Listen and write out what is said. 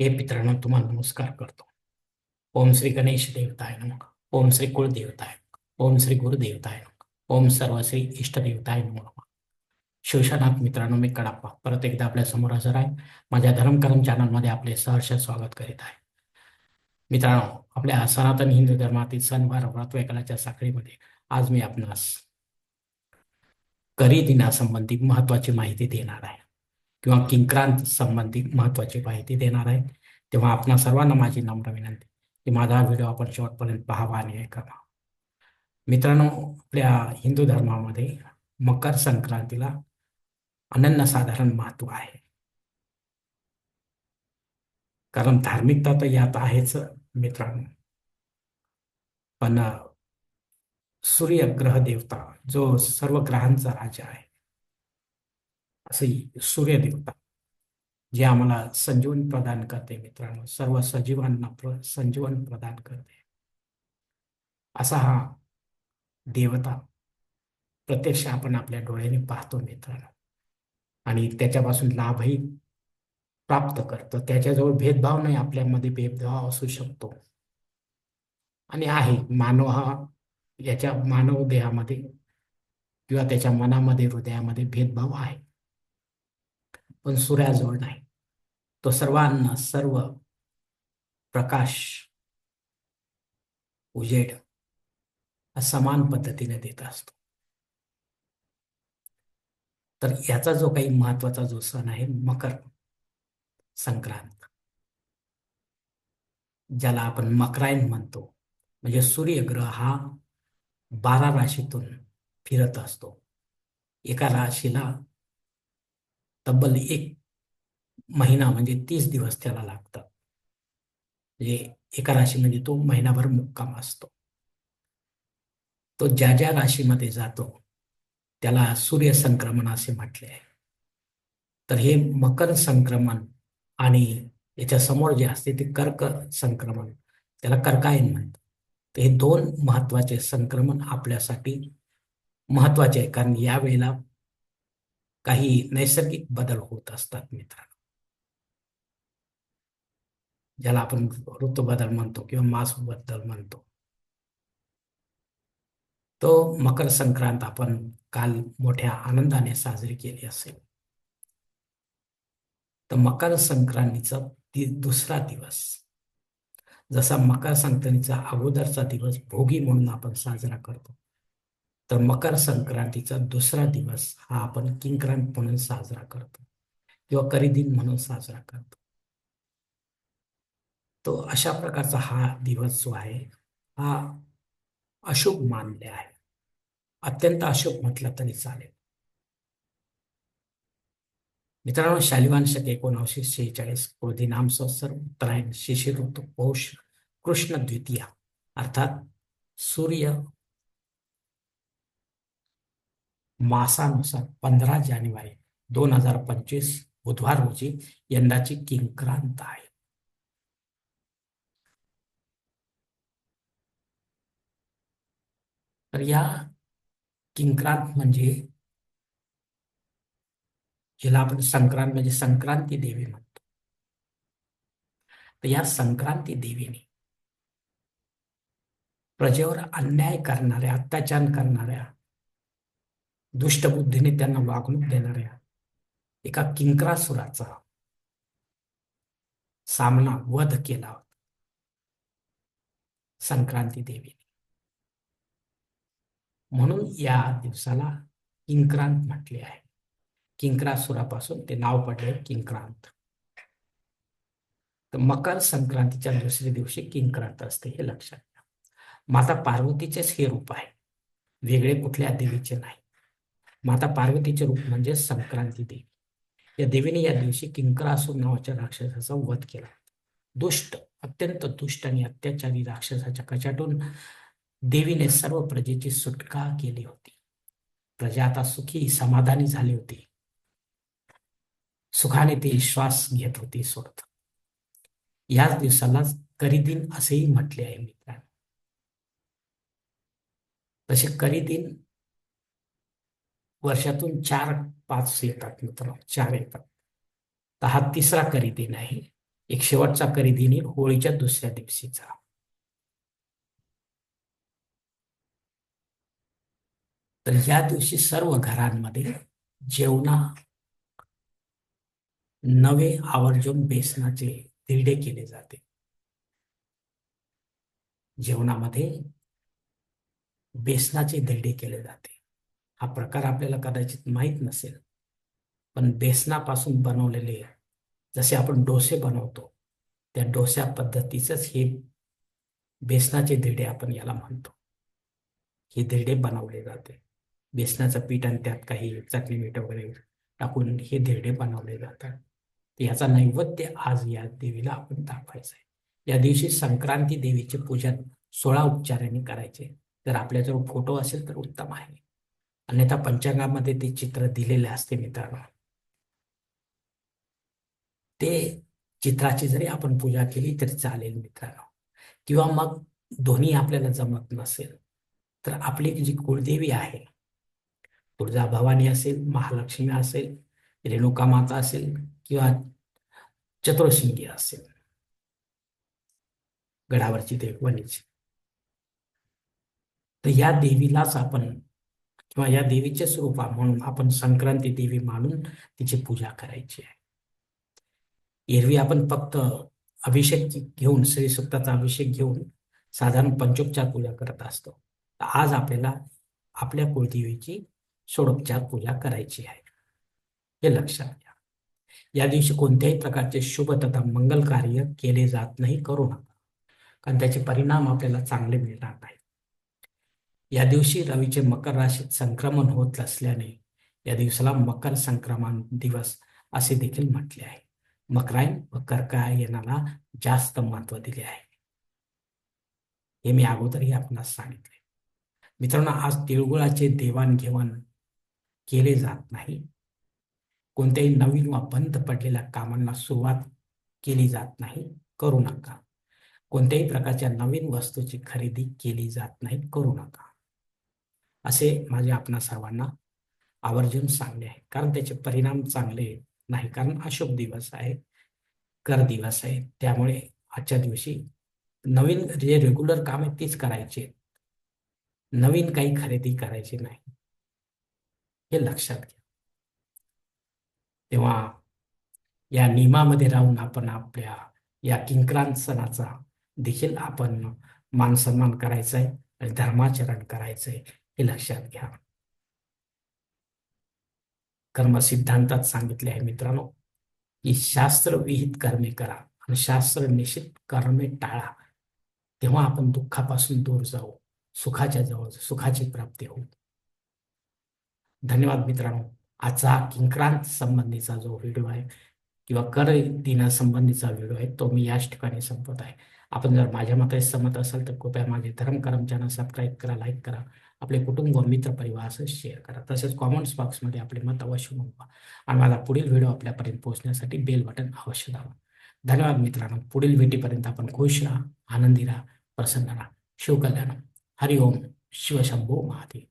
हे मित्रांनो तुम्हाला नमस्कार करतो. ओम श्री गणेश देवताय नमक ओम श्री कुलदेवताय ओम श्री गुरुदेवताय नमक ओम सर्व श्री इष्टदेवताय नमक शिवशनाथ मित्रांनो मी कडाप्पा. परत एकदा आपल्यासमोर हजर आहे. माझ्या धर्मकर्म चॅनलमध्ये आपले सहर्ष स्वागत करीत आहे. मित्रांनो आपल्या सनातन हिंदू धर्मातील सणवार व्रत वैकलाच्या साखळीमध्ये आज मी आपणास करी दिनासंबंधी महत्वाची माहिती देणार आहे. किंवा किंक्रांत संबंधी महत्वाची माहिती देणार आहे. तेव्हा आपणा सर्वांना माझी नम्र विनंती. की माझा व्हिडिओ आपण शेवटपर्यंत पाहावा आणि ऐकावा मित्रांनो आपल्या हिंदू धर्मामध्ये मकर संक्रांतीला अनन्यसाधारण महत्त्व आहे. कारण धार्मिकता तर यात आहेच मित्रांनो. पण सूर्य ग्रह देवता जो सर्व ग्रहांचा राजा आहे असंही सूर्यदेवता जे आम्हाला संजीवन प्रदान करते मित्रांनो. सर्व सजीवांना प्र संजीवन प्रदान करते. असा हा देवता प्रत्यक्ष आपण आपल्या डोळ्याने पाहतो मित्रांनो. आणि त्याच्यापासून लाभही प्राप्त करतो. त्याच्याजवळ भेदभाव नाही आपल्यामध्ये भेदभाव असू शकतो. आणि आहे मानव हा याच्या मानव देहामध्ये किंवा त्याच्या मनामध्ये हृदयामध्ये भेदभाव आहे. पण सूर्याजवळ नाही. तो सर्वांना सर्व प्रकाश उजेड समान पद्धतीने देत असतो. तर याचा जो काही महत्त्वाचा जो सण आहे मकर संक्रांत. ज्याला आपण मकरायन म्हणतो. म्हणजे सूर्यग्रह हा बारा राशीतून फिरत असतो. एका राशीला तब्बल एक महिना म्हणजे तीस दिवस त्याला लागतात. म्हणजे एका राशीमध्ये तो महिनाभर मुक्काम असतो. तो ज्या ज्या राशीमध्ये जातो त्याला सूर्य संक्रमण असे म्हटले आहे. तर हे मकर संक्रमण आणि याच्या समोर जे असते ते कर्क संक्रमण त्याला कर्कायन म्हणतात. तर हे दोन महत्त्वाचे संक्रमण आपल्यासाठी महत्त्वाचे आहे. कारण यावेळेला काही नैसर्गिक बदल होत असतात मित्रांनो. ज्याला आपण ऋतू बदल म्हणतो किंवा मास बदल म्हणतो. तो मकर संक्रांत आपण काल मोठ्या आनंदाने साजरी केली असेल. तर मकर संक्रांतीचा दुसरा दिवस. जसा मकर संक्रांतीचा अगोदरचा दिवस भोगी म्हणून आपण साजरा करतो. तर मकर संक्रांतीचा दुसरा दिवस हा आपण किंक्रांत म्हणून साजरा करतो. किंवा करीदिन म्हणून साजरा करतो. तो अशा प्रकारचा हा दिवस जो आहे हा अशुभ मानले आहे. अत्यंत अशुभ म्हटलं तरी चालेल. मित्रांनो शालिवान शक एकोणऐंशी शेहेचाळीस क्रोधी नाम संवत्सर उत्तरायण शिशिर ऋतू पौष कृष्ण द्वितीया अर्थात सूर्य मासानुसार पंधरा जानेवारी दोन हजार पंचवीस बुधवार रोजी यंदाची किंक्रांत आहे. तर या किंक्रांत म्हणजे जिला आपण संक्रांत म्हणजे संक्रांती देवी म्हणतो. तर या संक्रांती देवीने प्रजेवर अन्याय करणाऱ्या अत्याचार करणाऱ्या दुष्टबुद्धीने त्यांना वागणूक देणाऱ्या एका किंकरासुराचा सामना वध केला होता. संक्रांती देवीने म्हणून या दिवसाला किंक्रांत म्हटले आहे. किंकरासुरापासून ते नाव पडले किंक्रांत. तर मकर संक्रांतीच्या दुसऱ्या दिवशी किंक्रांत असते हे लक्षात घ्या. माता पार्वतीचेच हे रूप आहे. वेगळे कुठल्या देवीचे नाही. माता पार्वतीचे रूप म्हणजे संक्रांती देवी. या देवीने या दिवशी किंकरासूर नावाच्या राक्षसाचा वध केला. दुष्ट अत्यंत दुष्ट आणि अत्याचारी राक्षसाच्या कचाटून देवीने सर्व प्रजेची सुटका केली होती. प्रजा आता सुखी समाधानी झाली होती. सुखाने ती श्वास घेत होती सोडत. याच दिवसाला करीदिन असेही म्हटले आहे मित्रांनो. तसे करीदिन वर्षातून चार पाच येतात मित्र चार येतात. तर हा तिसरा करी दिन आहे. एक शेवटचा खरेदीने होळीच्या दुसऱ्या दिवशीचा. तर या दिवशी सर्व घरांमध्ये जेवणा नवे आवर्जून बेसनाचे धिरडे केले जाते. जेवणामध्ये बेसनाचे धिरडे केले जाते. हा प्रकार आपल्याला कदाचित माहीत नसेल. पण बेसनापासून बनवलेले जसे आपण डोसे बनवतो त्या डोस्या पद्धतीचंच हे बेसनाचे धिडे आपण याला म्हणतो. हे धिरडे बनवले जाते. बेसनाचं पीठ आणि त्यात काही चटणी मीठ वगैरे टाकून हे धिरडे बनवले जातात. याचा नैवेद्य आज या देवीला आपण दाखवायचं आहे. या दिवशी संक्रांती देवीचे पूजन सोळा उपचारांनी करायचे जर आपल्याजवळ फोटो असेल तर उत्तम आहे. अन्यथा पंचांगामध्ये ते चित्र दिलेले असते मित्रांनो. ते चित्राची जरी आपण पूजा केली तरी चालेल मित्रांनो. किंवा मग दोन्ही आपल्याला जमत नसेल तर आपली जी कुळदेवी आहे तुळजा भवानी असेल महालक्ष्मी असेल रेणुका माता असेल किंवा चतुर्शिंगी असेल गडावरची देवणीची तर या देवीलाच आपण किंवा या देवीचे स्वरूप म्हणून आपण संक्रांती देवी मानून तिची पूजा करायची आहे. एरवी आपण फक्त अभिषेक घेऊन श्री सुक्ताचा अभिषेक घेऊन साधारण पंचोपचार पूजा करत असतो. आज आपल्याला आपल्या कुलदेवीची षोडोपचार पूजा करायची आहे. हे लक्षात घ्या. या दिवशी कोणत्याही प्रकारचे शुभ तथा मंगल कार्य केले जात नाही करू नका. कारण त्याचे परिणाम आपल्याला चांगले मिळणार नाही या दिवशी रवीचे मकर राशीत संक्रमण होत असल्याने या दिवसाला मकर संक्रमण दिवस असे देखील म्हटले आहे. मकरायन व कर्कायनाला जास्त महत्त्व दिले आहे. हे मी अगोदरही आपणास सांगितले. मित्रांनो आज तिळगुळाचे देवाणघेवाण केले जात नाही. कोणत्याही नवीन वा बंद पडलेल्या कामांना सुरुवात केली जात नाही करू नका. कोणत्याही प्रकारच्या नवीन वस्तूची खरेदी केली जात नाही करू नका. असे माझे आपणा सर्वांना आवर्जून सांगणे. आहे कारण त्याचे परिणाम चांगले नाही. कारण अशुभ दिवस आहे कर दिवस आहे. त्यामुळे आजच्या दिवशी नवीन जे रेग्युलर काम आहे तीच करायचे. नवीन काही खरेदी करायची नाही. हे लक्षात घ्या. तेव्हा या नियमामध्ये राहून आपण आपल्या या किंक्रांत सणाचा देखील आपण मान सन्मान करायचा आहे. आणि धर्माचरण करायचंय हे लक्षात घ्या. कर्म सिद्धांतात सांगितले आहे मित्रांनो की शास्त्र विहित कर्मे करा आणि शास्त्र निश्चित कर्मे टाळा. तेव्हा आपण दुःखापासून दूर जाऊ सुखाच्या जवळ सुखाची प्राप्ती होऊ. धन्यवाद मित्रांनो. आजचा किंक्रांत संबंधीचा जो व्हिडिओ आहे किंवा कर दिनासंबंधीचा व्हिडिओ आहे तो मी याच ठिकाणी संपत आहे. आपण जर माझ्या मते सहमत असाल तर कृपया माझे धर्मकरम चॅनल सबस्क्राईब करा लाईक करा. आपले कुटुंब मित्र परिवार असं शेअर करा. तसेच कॉमेंट्स बॉक्समध्ये आपले मत अवश्य नोंदवा. आणि माझा पुढील व्हिडिओ आपल्यापर्यंत पोहोचण्यासाठी बेल बटन अवश्य दावा धन्यवाद मित्रांनो. पुढील भेटीपर्यंत आपण खुश राहा आनंदी राहा प्रसन्न राहा. शिवकल्याण हरिओम शिवशंभो महादेव.